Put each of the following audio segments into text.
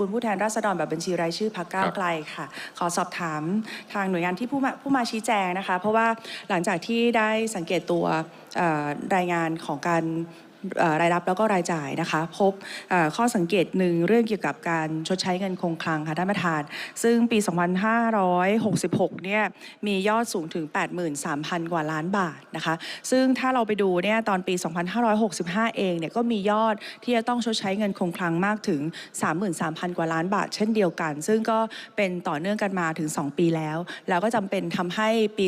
คุณผู้แทนราษฎรแบบบัญชีรายชื่อพรรคก้าวไกลค่ะ ขอสอบถามทางหน่วยงานที่ผู้มาผู้มาชี้แจงนะคะ เพราะว่าหลังจากที่ได้สังเกตตัวเอ่อรายงานของการเอ่อ รายรับแล้วก็รายจ่ายนะคะ พบข้อสังเกตหนึ่งเรื่องเกี่ยวกับการชดใช้เงินคงคลังค่ะท่านประธาน ซึ่งปี 2566 เนี่ยมียอดสูงถึง 83,000 กว่าล้านบาทนะคะ ซึ่งถ้าเราไปดูเนี่ยตอนปี 2565 เองเนี่ยก็มียอดที่จะต้องชดใช้เงินคงคลังมากถึง 33,000 กว่าล้านบาท เช่นเดียวกัน ซึ่งก็เป็นต่อเนื่องกันมาถึง 2 ปีแล้ว แล้วก็จำเป็นทำให้ปี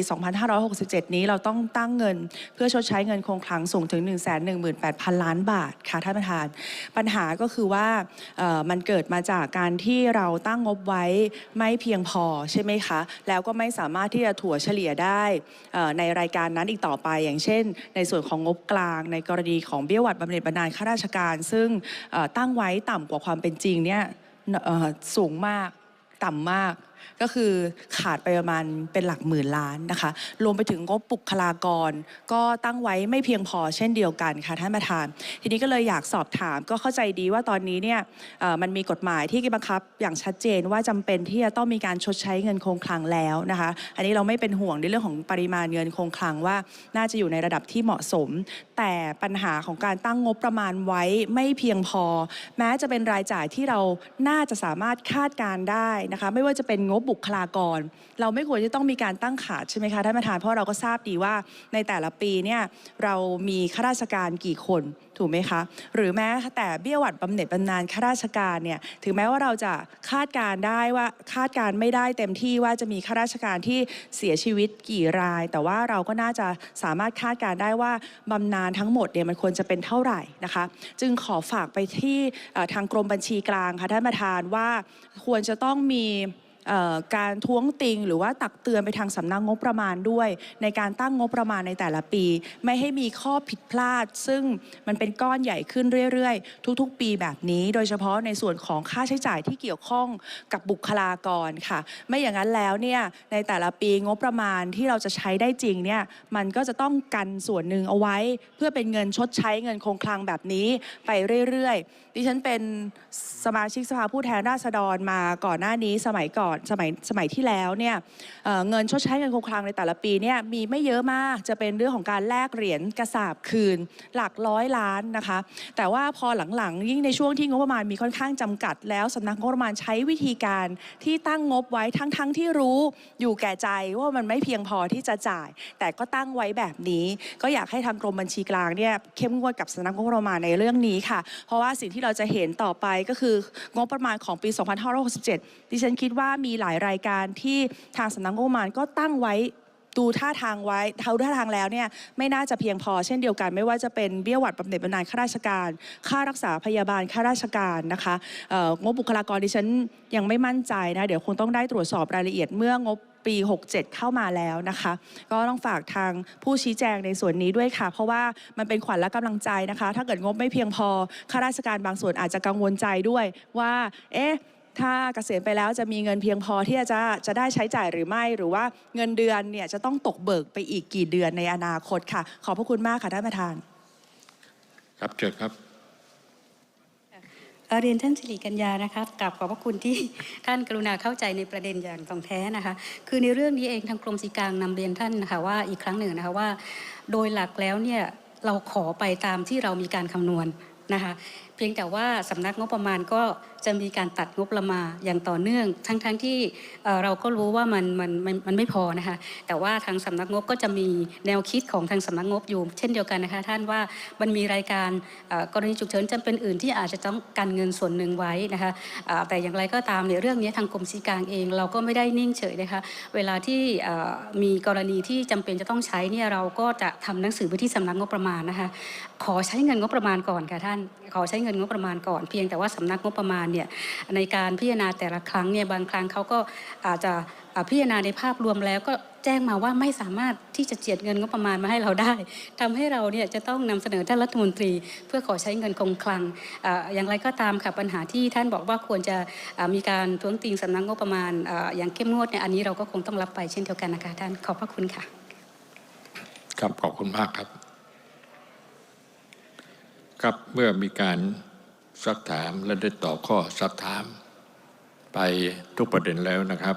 2567 นี้เราต้องตั้งเงิน เพื่อชดใช้เงินคงคลังสูงถึง 118,000 118,000ล้านบาทค่ะท่านประธาน ปัญหาก็คือว่ามันเกิดมาจากการที่เราตั้งงบไว้ไม่เพียงพอใช่ไหมคะ แล้วก็ไม่สามารถที่จะถั่วเฉลี่ยได้ในรายการนั้นอีกต่อไป อย่างเช่น ในส่วนของงบกลางในกรณีของเบี้ยหวัดบำเหน็จบำนาญข้าราชการ ซึ่งตั้งไว้ต่ำกว่าความเป็นจริงเนี่ยสูงมากต่ำมากก็คือขาดไปประมาณเป็นหลักหมื่นล้านนะคะ รวมไปถึงงบบุคลากร ก็ตั้งไว้ไม่เพียงพอเช่นเดียวกันค่ะท่านประธาน ทีนี้ก็เลยอยากสอบถามก็เข้าใจดีว่าตอนนี้เนี่ยมันมีกฎหมายที่บังคับ อย่างชัดเจนว่าจำเป็นที่จะต้องมีการชดใช้เงินคงคลังแล้วนะคะ อันนี้เราไม่เป็นห่วงในเรื่องของปริมาณเงินคงคลังว่าน่าจะอยู่ในระดับที่เหมาะสม แต่ปัญหาของการตั้งงบประมาณไว้ไม่เพียงพอ แม้จะเป็นรายจ่ายที่เราน่าจะสามารถคาดการได้นะคะ ไม่ว่าจะเป็นงบบุคลากร เราไม่ควรจะต้องมีการตั้งขาดใช่ไหมคะท่านประธานเพราะเราก็ทราบดีว่าในแต่ละปีเนี่ยเรามีข้าราชการกี่คนถูกไหมคะ หรือแม้แต่เบี้ยหวัดบำเหน็จบำนาญข้าราชการเนี่ยถึงแม้ว่าเราจะคาดการได้ว่าคาดการไม่ได้เต็มที่ว่าจะมีข้าราชการที่เสียชีวิตกี่ราย แต่ว่าเราก็น่าจะสามารถคาดการได้ว่าบำนาญทั้งหมดเนี่ยมันควรจะเป็นเท่าไหร่นะคะ จึงขอฝากไปที่ทางกรมบัญชีกลางค่ะท่านประธานว่าควรจะต้องมี การท้วงติง หรือว่าตักเตือนไปทางสำนักงบประมาณด้วย ในการตั้งงบประมาณในแต่ละปี ไม่ให้มีข้อผิดพลาด ซึ่งมันเป็นก้อนใหญ่ขึ้นเรื่อยๆ ทุกๆ ปีแบบนี้ โดยเฉพาะในส่วนของค่าใช้จ่ายที่เกี่ยวข้องกับบุคลากรค่ะ ไม่อย่างนั้นแล้วเนี่ยในแต่ละปีงบประมาณที่เราจะใช้ได้จริงเนี่ยมันก็จะต้องกันส่วนหนึ่งเอาไว้ เพื่อเป็นเงินชดใช้เงินคงคลังแบบนี้ไปเรื่อยๆ ดิฉันเป็นสมาชิกสภาผู้แทนราษฎรมาก่อนหน้านี้สมัยก่อนอนสมัยสมัยที่แล้วเนี่ยเเงินชดใช้เงินคงคลังในแต่ละปีเนี่ยมีไม่เยอะมากจะเป็นเรื่องของการแลกเหรียญกระสาบคืนหลักร้อยล้านนะคะ แต่ว่าพอหลังๆ ยิ่งในช่วงที่งบประมาณมีค่อนข้างจำกัด แล้วสำนักงบประมาณใช้วิธีการที่ตั้งงบไว้ทั้งๆที่รู้อยู่แก่ใจว่ามันไม่เพียงพอที่จะจ่าย แต่ก็ตั้งไว้แบบนี้ ก็อยากให้ทางกรมบัญชีกลางเนี่ยเข้มงวดกับสำนักงบประมาณในเรื่องนี้ค่ะ เพราะว่าสิ่งที่เราจะเห็นต่อไปก็คืองบประมาณของปี 2567 ดิฉันคิดว่ามีหลายรายการที่ทางสำนักงบประมาณก็ตั้งไว้ดูท่าทางไว้เท่าท่าทางแล้วเนี่ยไม่น่าจะเพียงพอเช่นเดียวกัน ไม่ว่าจะเป็นเบี้ยหวัดบำเหน็จบำนาญข้าราชการ ค่ารักษาพยาบาลข้าราชการนะคะงบบุคลากรดิฉันยังไม่มั่นใจนะเดี๋ยวคงต้องได้ตรวจสอบรายละเอียดเมื่องบปี 67 เข้ามาแล้วนะคะ ก็ต้องฝากทางผู้ชี้แจงในส่วนนี้ด้วยค่ะ เพราะว่ามันเป็นขวัญและกำลังใจนะคะ ถ้าเกิดงบไม่เพียงพอข้าราชการบางส่วนอาจจะกังวลใจด้วยว่า เอ๊ะ ถ้าเกษียณไปแล้วจะมีเงินเพียงพอที่จะจะได้ใช้จ่ายหรือไม่ หรือว่าเงินเดือนเนี่ยจะต้องตกเบิกไปอีกกี่เดือนในอนาคตค่ะ ขอบพระคุณมากค่ะท่านประธาน ครับเชิญครับเอ่อเรียนท่านสิริกัญญานะคะกราบขอบพระคุณที่ท่านกรุณาเข้าใจในประเด็นอย่างตรงแท้นะคะ คือในเรื่องนี้เองทางกรมสีกลางนำเรียนท่านนะคะว่าอีกครั้งหนึ่งนะคะว่า โดยหลักแล้วเนี่ยเราขอไปตามที่เรามีการคำนวณนะคะเพียงแต่ว่าสำนักงบประมาณก็จะมีการตัดงบประมาณอย่างต่อเนื่อง ทั้งๆทที่เราก็รู้ว่ามันมันมันมันไม่พอนะคะแต่ว่าทางสำนักงบก็จะมีแนวคิดของทางสำนักงบอยู่ เช่นเดียวกันนะคะท่านว่ามันมีรายการกรณีฉุกเฉินจำเป็นอื่น ที่อาจจะต้องกันเงินส่วนหนึ่งไว้นะคะแต่อย่างไรก็ตามในยเรื่องนี้ทางกรมสีกลางเองเราก็ไม่ได้นิ่งเฉยนะคะเวลาที่มีกรณีที่จำเป็นจะต้องใช้เนี่ยเราก็จะทำหนังสือไปที่สำนักงบประมาณนะคะขอใช้เงินงบประมาณก่อนค่ะท่านขอใช้เงินงบประมาณก่อน เพียงแต่ว่าสำนักงบประมาณเนี่ยในการพิจารณาแต่ละครั้งเนี่ยบางครั้งเขาก็อาจจะพิจารณาในภาพรวมแล้วก็แจ้งมาว่าไม่สามารถที่จะเจียดเงินงบประมาณมาให้เราได้ทำให้เราเนี่ยจะต้องนำเสนอท่านรัฐมนตรี เพื่อขอใช้เงินคงคลังออย่างไรก็ตามค่ะปัญหาที่ท่านบอกว่าควรจะมีการท้วงติงสำนักงบประมาณออย่างเข้มงวดเนี่ยอันนี้เราก็คงต้องรับไปเช่นเดียวกันนะคะท่านขอบพระคุณค่ะ ครับขอบคุณมากครับ ครับเมื่อมีการซักถามและได้ตอบข้อซักถาม ไปทุกประเด็นแล้วนะครับ